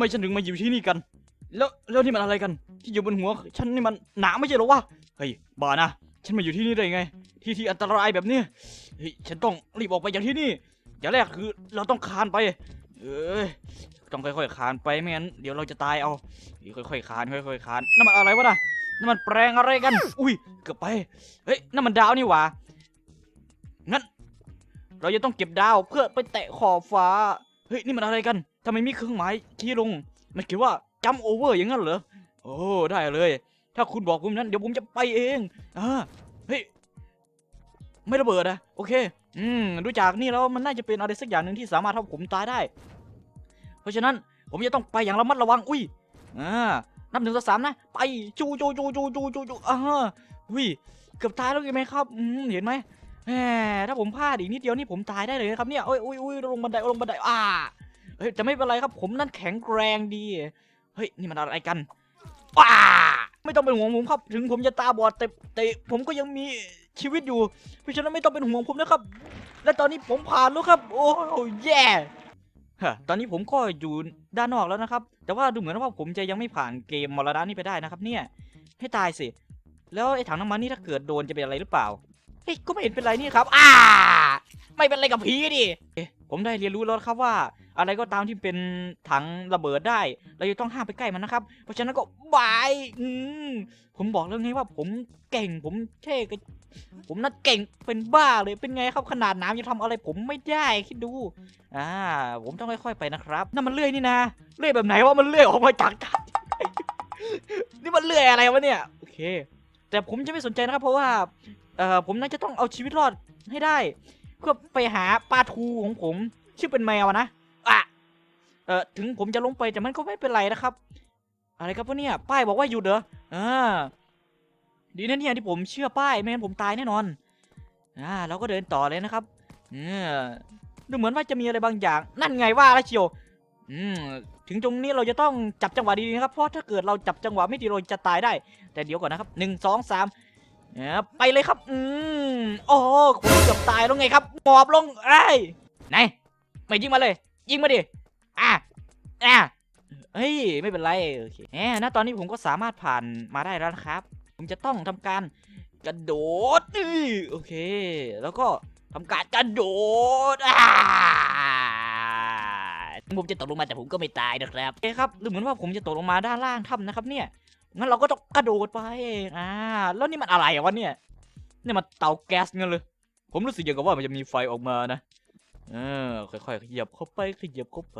ไมฉันถึงมาอยู่ที่นี่กัน แล้วแล้วนี่มันอะไรกัน ที่อยู่บนหัวฉันนี่มันหนาไม่ใช่หรอวะเฮ้ยบ้านะฉันมาอยู่ที่นี่ได้ไง ที่ที่อันตรายแบบนี้เฮ้ยฉันต้องรีบออกไปจากที่นี่อย่างแรกคือเราต้องคานไป เอ้ยต้องค่อยๆคานไปไม่งั้นเดี๋ยวเราจะตายเอาค่อยๆคานค่อยๆคานนั่นมันอะไรวะน่ะนั่นมันแปลงอะไรกัน อุ้ยเกือบไปเฮ้ยนั่นมันดาวนี่หว่างั้น เราจะต้องเก็บดาวเพื่อไปแตะขอบฟ้า เฮ้ยนี่มันอะไรกันทำไมมีเครื่องหมายชี้ลง มันเขียนว่าจัมโอเวอร์อย่างนั้นเหรอโอ้ได้เลย ถ้าคุณบอกผมนั้นเดี๋ยวผมจะไปเองอ่าเฮ้ยไม่ระเบิดอะโอเค อืมดูจากนี่แล้วมันน่าจะเป็นอะไรสักอย่างหนึ่งที่สามารถทำผมตายได้ เพราะฉะนั้นผมจะต้องไปอย่างระมัดระวังอุ้ยอ่านับหนึ่งต่อสามนะ ไปจูจูจูจูจูจูจูอ่าอุ้ยเกือบตายแล้วเห็นไหมครับอืมเห็นไหม แหมถ้าผมพลาดอีกนิดเดียวนี่ผมตายได้เลยนะครับเนี่ยโอ้ยอุ้ยอุ้ยลงบันไดลงบันไดอ่าเฮ้ยแต่ไม่เป็นไรครับผมนั่นแข็งแกรงดี เฮ้ยนี่มันอะไรกันว้าไม่ต้องเป็นห่วงผมครับถึงผมจะตาบอดแต่แต่ผมก็ยังมีชีวิตอยู่ เพราะฉะนั้นไม่ต้องเป็นห่วงผมนะครับ และตอนนี้ผมผ่านแล้วครับ โอ้แย่ฮะตอนนี้ผมก็อยู่ด้านนอกแล้วนะครับ แต่ว่าดูเหมือนว่าผมจะยังไม่ผ่านเกมมรณะนี้ไปได้นะครับ เนี่ยให้ตายสิ แล้วไอ้ถังน้ำมันนี่ถ้าเกิดโดนจะเป็นอะไรหรือเปล่า ฮ้ยก็ไม่เห็นเป็นไรนี่ครับ อ่า ไม่เป็นไรกับผีดิผมได้เรียนรู้แล้วครับว่า อะไรก็ตามที่เป็นถังระเบิดได้ เราจะต้องห้ามไปใกล้มันนะครับ เพราะฉะนั้นก็บายอืมผมบอกแล้วไงว่าผมเก่งผมเท่กับผมน่าเก่งเป็นบ้าเลยเป็นไงครับขนาดน้ำยังทำอะไรผมไม่ได้คิดดูอ่าผมต้องค่อยๆไปนะครับนั่นมันเลื่อยนี่นะเลื่อยแบบไหนว่ามันเลื่อยออกมาจากถังนี่มันเลื่อยอะไรวะเนี่ยโอเค แต่ผมจะไม่สนใจนะครับ เพราะว่าเอ่อผมน่าจะต้องเอาชีวิตรอดให้ได้ เพื่อไปหาปลาทูของผม ชื่อเป็นแมวอะนะอะเออถึงผมจะลงไปแต่มันก็ไม่เป็นไรนะครับ อะไรครับพวกเนี่ยป้ายบอกว่าหยุดเหรออ่าดีนะเนี่ยที่ผมเชื่อป้ายไม่งั้นผมตายแน่นอนอ่าเราก็เดินต่อเลยนะครับเออดูเหมือนว่าจะมีอะไรบางอย่าง นั่นไงว่าแล้วเชียว อืมถึงตรงนี้เราจะต้องจับจังหวะดีๆนะครับ เพราะถ้าเกิดเราจับจังหวะไม่ดีเราจะตายได้ แต่เดี๋ยวก่อนนะครับหนึ่งสองสามเนี่ยไปเลยครับ อืมโอ้โหผมเกือบตายแล้วไงครับหมอบลงไอ้ไหนไม่ยิงมาเลย ยิงมาดิอะอะเฮ้ยไม่เป็นไรโอเคแหมนะตอนนี้ผมก็สามารถผ่านมาได้แล้วนะครับ ผมจะต้องทำการกระโดดโอเค แล้วก็ทำการกระโดดอ่า ผมจะตกลงมาแต่ผมก็ไม่ตายนะครับโอเคครับดูเหมือนว่าผมจะตกลงมาด้านล่างถ้ำนะครับ เนี่ยงั้นเราก็ต้องกระโดดไปอ่าแล้วนี่มันอะไรวะเนี่ยนี่มันเตาแก๊สเงี้ยเลย ผมรู้สึกอย่างกับว่ามันจะมีไฟออกมานะเออค่อยๆขยับเข้าไปขยับเข้าไป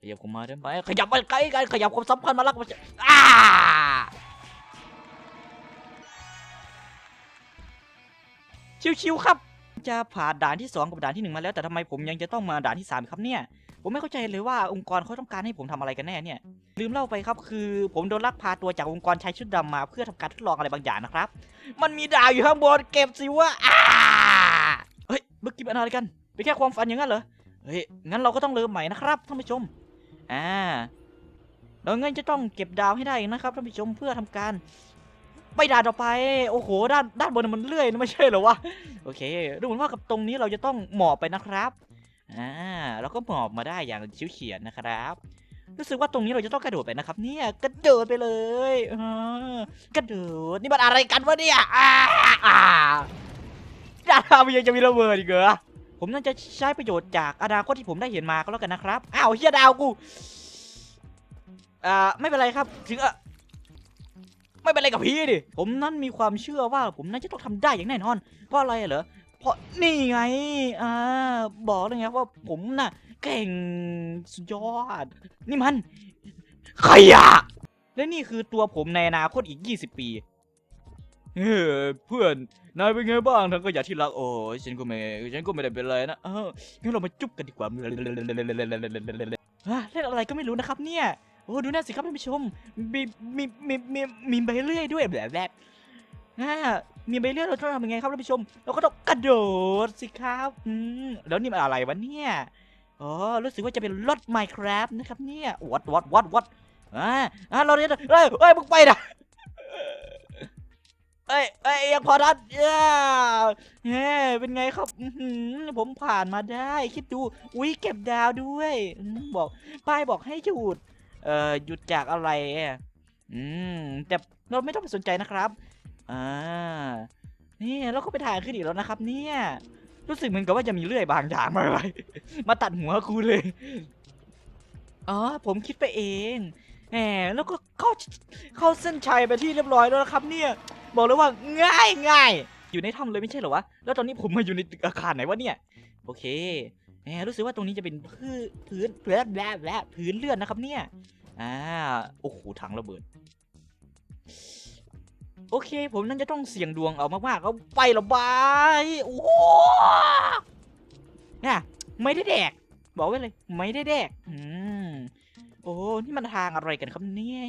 ขยับเข้ามาได้ไหมขยับมาใกลกันขยับความสัมพันธ์มาลักมาจะอ้าชิวๆครับ จะผ่านด่านที่สองกับด่านที่หนึ่งมาแล้วแต่ทำไมผมยังจะต้องมาด่านที่สามครับเนี่ย ผมไม่เข้าใจเลยว่าองค์กรเขาต้องการให้ผมทำอะไรกันแน่เนี่ย ลืมเล่าไปครับคือผมโดนลักพาตัวจากองค์กรชายชุดดำมา เพื่อทำการทดลองอะไรบางอย่างนะครับ มันมีดาวอยู่ข้างบนเก็บสิวะอ้าเฮ้ยเมื่อกี้เป็นอะไรกันเป็นแค่ความฝันอย่างนั้นเหรอเฮ้ยงั้นเราก็ต้องเริ่มใหม่นะครับท่านผู้ชมอ่าเรางั้นจะต้องเก็บดาวให้ได้นะครับท่านผู้ชมเพื่อทำการไปด่านต่อไป โอ้โห ด้านด้านบนมันเลื่อยนะไม่ใช่เหรอวะ โอเค ดูเหมือนว่ากับตรงนี้เราจะต้องหมอบไปนะครับ อ่าเราก็หมอบมาได้อย่างชิวเฉียดนะครับ รู้สึกว่าตรงนี้เราจะต้องกระโดดไปนะครับ เนี่ยกระโดดไปเลยกระโดดนี่มันอะไรกันวะเนี่ยอ่าอ่าดาวมันยังจะมีระเบิดอีกเหรอผมน่าจะใช้ประโยชน์จากอนาคตที่ผมได้เห็นมาก็แล้วกันนะครับอ้าวเฮียดาวกูอ่าไม่เป็นไรครับ ถึงเอไม่เป็นไรกับพี่ดิ ผมนั้นมีความเชื่อว่าผมน่าจะต้องทำได้อย่างแน่นอน เพราะอะไรเหรอ เพราะนี่ไง อ่า บอกเลยไงว่าผมน่ะ เก่งสุดยอด นี่มันขยะและนี่คือตัวผมในอนาคตอีก 20 ปีเฮ้เพื่อน นายเป็นไงบ้างทั้งขยะที่รัก โอ้ยฉันก็ไม่ ฉันก็ไม่ได้เป็นไรนะ เอองั้นเรามาจุ๊บกันดีกว่าฮะเล่นอะไรก็ไม่รู้นะครับเนี่ย โอ้ดูนั่นสิครับท่านผู้ชม มี มี มี มีมีใบเลื่อยด้วยแบบแบบ อ่ามีใบเลื่อยเราต้องทำยังไงครับท่านผู้ชม เราก็ต้องกระโดดสิครับอืมแล้วนี่มันอะไรวะเนี่ยอ๋อรู้สึกว่าจะเป็นรถ Minecraft นะครับเนี่ยวัดวัดวัดวัดอ่าอ่าเราเนี่ยเฮ้ยเฮ้ยมึงไปนะเอ้ยเอ้ยยังพอทันเย้เฮ้เป็นไงครับอืผมผ่านมาได้ คิดดู อุ้ยเก็บดาวด้วยบอกป้ายบอกให้หยุด เอ่อหยุดจากอะไรอืมแต่เราไม่ต้องไปสนใจนะครับ อ่า นี่เราก็ไปถ่ายขึ้นอีกแล้วนะครับ เนี่ย รู้สึกเหมือนกับว่าจะมีเลื่อยบางอย่างมาอะไรมาตัดหัวกูเลย อ๋อ ผมคิดไปเอง แหม แล้วก็เข้าเข้าเส้นชัยไปที่เรียบร้อยแล้วนะครับ เนี่ย บอกเลยว่าง่ายง่ายอยู่ในถ้ำเลยไม่ใช่เหรอวะ แล้วตอนนี้ผมมาอยู่ในอาคารไหนวะเนี่ย โอเคแหมรู้สึกว่าตรงนี้จะเป็นพื้นพื้นพื้นแบและพื้นเลื่อนนะครับเนี่ย อ่า โอ้โหถังระเบิด โอเค ผมนั่นจะต้องเสี่ยงดวงเอามากๆเอาไปละบายโอ้โหเนี่ยไม่ได้แดก บอกไว้เลย ไม่ได้แดก อืมโอ้นี่มันทางอะไรกันครับเนี่ย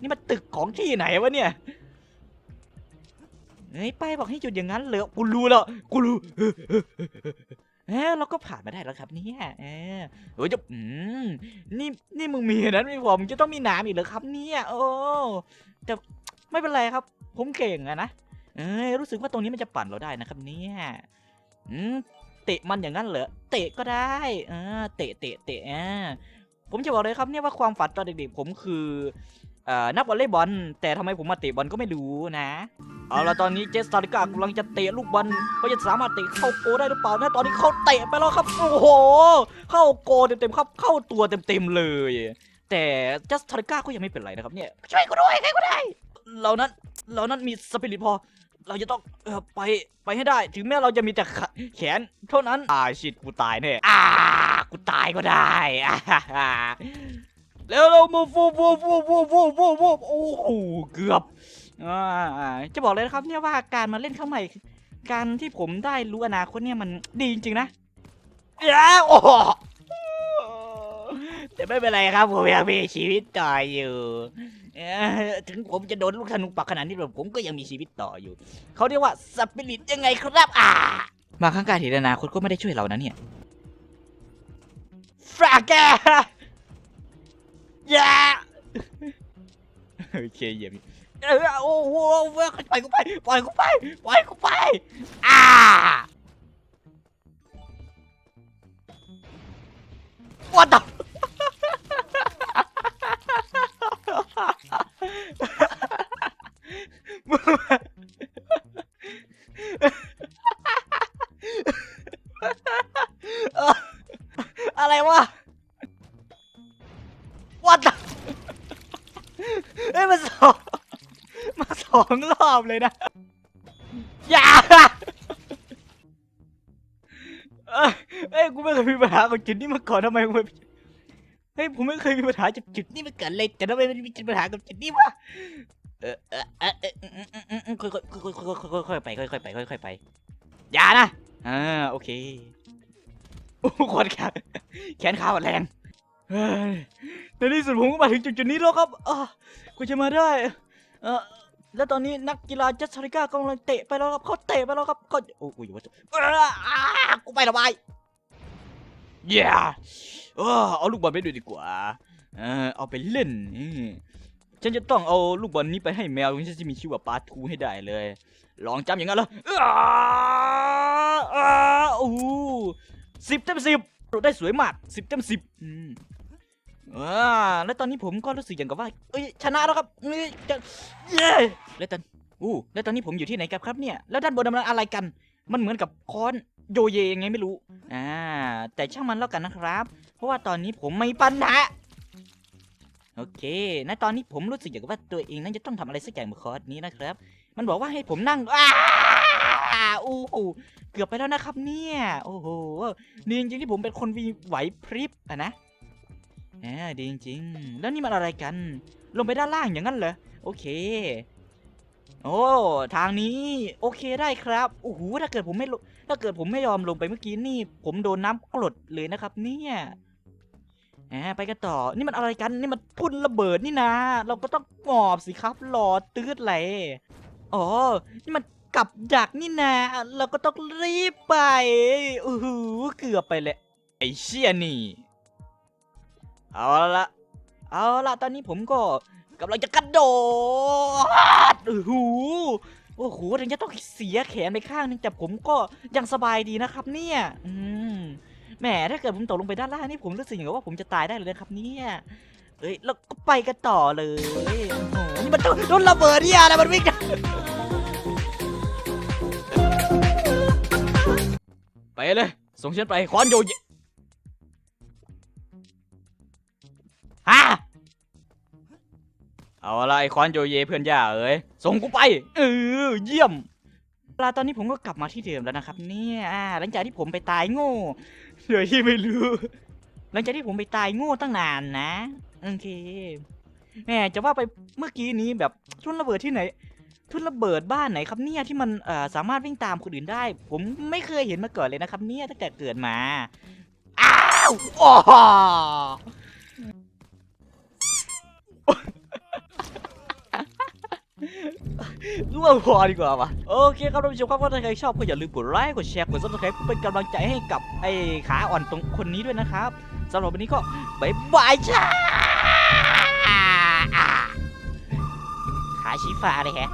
นี่มันตึกของที่ไหนวะเนี่ยเฮ้ยไปายบอกให้หยุดอย่างนั้นเหรอกูรู้แล้วกูรู้เออเราก็ผ่านมาได้แล้วครับเนี่ยเออโอ้ยจะอืมนี่นี่มึงมีนนั้นไม่พอมึงจะต้องมีน้ำอีกเหรอครับเนี่ยโอ้แต่ไม่เป็นไรครับ ผมเก่งอะนะเออรู้สึกว่าตรงนี้มันจะปั่นเราได้นะครับเนี่ยอืมเตะมันอย่างนั้นเหรอเตะก็ได้เออเตะเตะเตะอ่าผมจะบอกเลยครับเนี่ยว่าความฝันตอนเด็กๆผมคือนักวอลเลย์บอลแต่ทำไมผมมาเตะบอลก็ไม่รู้นะเอาละตอนนี้เจสตาริกากำลังจะเตะลูกบอลเขาจะสามารถเตะเข้าโกได้หรือเปล่านะตอนนี้เขาเตะไปแล้วครับโอ้โห เข้าโกเต็มๆครับเข้าตัวเต็มๆเลย แต่เจสตาริกาก็ยังไม่เป็นไรนะครับเนี่ยช่วยกูด้วยใครก็ได้เรานั้น เรานั้นมีสปิริตพอ เราจะต้องเออไปไปให้ได้ ถึงแม้เราจะมีแต่ขาแขนเท่านั้นอ่าชิดกูตายแน่อ่ากูตายก็ได้อ่าฮ่าเร็วเร็วมูฟูฟูฟูฟูฟูฟูฟูโอ้โหเกือบอ่าอ่าจะบอกเลยนะครับเนี่ยว่าการมาเล่นข้างใหม่ การที่ผมได้รู้อนาคตเนี่ยมันดีจริงๆนะเอ้ยโอ้โห แต่ไม่เป็นไรครับผมยังมีชีวิตต่ออยู่เอ่อถึงผมจะโดนลูกธนูปักขนาดนี้แต่ผมก็ยังมีชีวิตต่ออยู่ เขาเรียกว่าสปิริตยังไงครับอ่ามาข้างกายทีอนาคตก็ไม่ได้ช่วยเรานะเนี่ยฟรากแกยาโอเคเยี่ยมเออโอ้โหปล่อยกูไปปล่อยกูไปปล่อยกูไปอ่า What the อะไรวะ What the เอ้ยมาสองมาสองรอบเลยนะ กับจุดนี้มาก่อนทำไมกูไม่เฮ้ยผมไม่เคยมีปัญหากับจุดนี้มาก่อนเลยแต่ทำไมมันมีปัญหากับจุดนี้วะเออเออเออเอออืมอืมอืมอืมค่อยๆค่อยค่อยๆค่อยค่อยไปค่อยๆไปค่อยๆไปอย่านะอ่าโอเคโอ้โหขวดแขนแขนขาหมดแรงเฮ้ยในที่สุดผมก็มาถึงจุดจุดนี้แล้วครับอะกูจะมาได้เออแล้วตอนนี้นักกีฬาจัสซาริก้ากำลังเตะไปแล้วครับเขาเตะไปแล้วครับเขาโอ้ยว่าจะเอ้ออ่ากูไปละบาย เย้เออเอาลูกบอลไปด้วยดีกว่า เออเอาไปเล่นฉันจะต้องเอาลูกบอลนี้ไปให้แมวที่ฉันจะมีชื่อว่าปาทูให้ได้เลย ลองจำอย่างนั้นเหรออ้าโอ้สิบเต็มสิบได้สวยมากสิบเต็มสิบอืมอ่าแล้วตอนนี้ผมก็รู้สึกอย่างกับว่า เอ้ยชนะแล้วครับเอ้ยจะเย้แล้วตอนอู้แล้วตอนนี้ผมอยู่ที่ไหนกันครับเนี่ย แล้วด้านบนมันอะไรกัน มันเหมือนกับค้อน โยเยยังไงไม่รู้ อ่า แต่ช่างมันแล้วกันนะครับ เพราะว่าตอนนี้ผมไม่ปัญหา โอเค ณ ตอนนี้ผมรู้สึกอย่างกับว่าตัวเองนั้นจะต้องทำอะไรสักอย่างบนคอร์สนี้นะครับ มันบอกว่าให้ผมนั่ง อ้าอู้หูเกือบไปแล้วนะครับเนี่ย โอ้โหนี่จริงๆที่ผมเป็นคนมีไหวพริบอะนะอ่าดีจริงๆ แล้วนี่มันอะไรกัน ลงไปด้านล่างอย่างนั้นเหรอ โอเค โอ้ทางนี้โอเคได้ครับโอ้โหถ้าเกิดผมไม่ถ้าเกิดผมไม่ยอมลงไปเมื่อกี้นี่ ผมโดนน้ำกรดเลยนะครับ เนี่ยอ่าไปกันต่อ นี่มันอะไรกันนี่มันพุ่นระเบิดนี่นะ เราก็ต้องหมอบสิครับรอดตืดไหลอ๋อนี่มันกับดักนี่นะเราก็ต้องรีบไปโอ้โหเกือบไปเลยไอ้เชี่ยนี่ เอาละเอาละตอนนี้ผมก็ กำลังจะกระโดดโอ้โหโอ้โหถึงจะต้องเสียแขนไปข้างนึงแต่ผมก็ยังสบายดีนะครับ เนี่ย อืมแหมถ้าเกิดผมตกลงไปด้านล่างนี่ผมรู้สึกอย่างว่าผมจะตายได้เลยนะครับ เนี่ยเอ้ยแล้วก็ไปกันต่อเลยโอ้โหนี่มันโดนระเบิดเนี่ยอะไรมันวิ่งไปเลยส่งฉันไปคอนโยเยฮะ เอาอะไรคอนโยเยเพื่อนย่าเอ้ยส่งกูไปเออเยี่ยมปลาตอนนี้ผมก็กลับมาที่เดิมแล้วนะครับ เนี่ยอ่าหลังจากที่ผมไปตายโง่เดี๋ยวที่ไม่รู้ หลังจากที่ผมไปตายโง่ตั้งนานนะโอเคแหมจะว่าไปเมื่อกี้นี้แบบทุนระเบิดที่ไหน ทุนระเบิดบ้านไหนครับเนี่ยที่มันเอ่อสามารถวิ่งตามคนอื่นได้ ผมไม่เคยเห็นมาก่อนเลยนะครับ เนี่ยตั้งแต่เกิดมาอ้าวโอ้ รู้ว่าพอดีกว่าปะโอเคครับท่านผู้ชมครับถ้าใครชอบก็อย่าลืมกดไลค์กดแชร์กดซับสไครป์เป็นกำลังใจให้กับไอ้ขาอ่อนตรงคนนี้ด้วยนะครับสำหรับวันนี้ก็บายบายจ้าขาชี้ฟ้าเลยแฮะ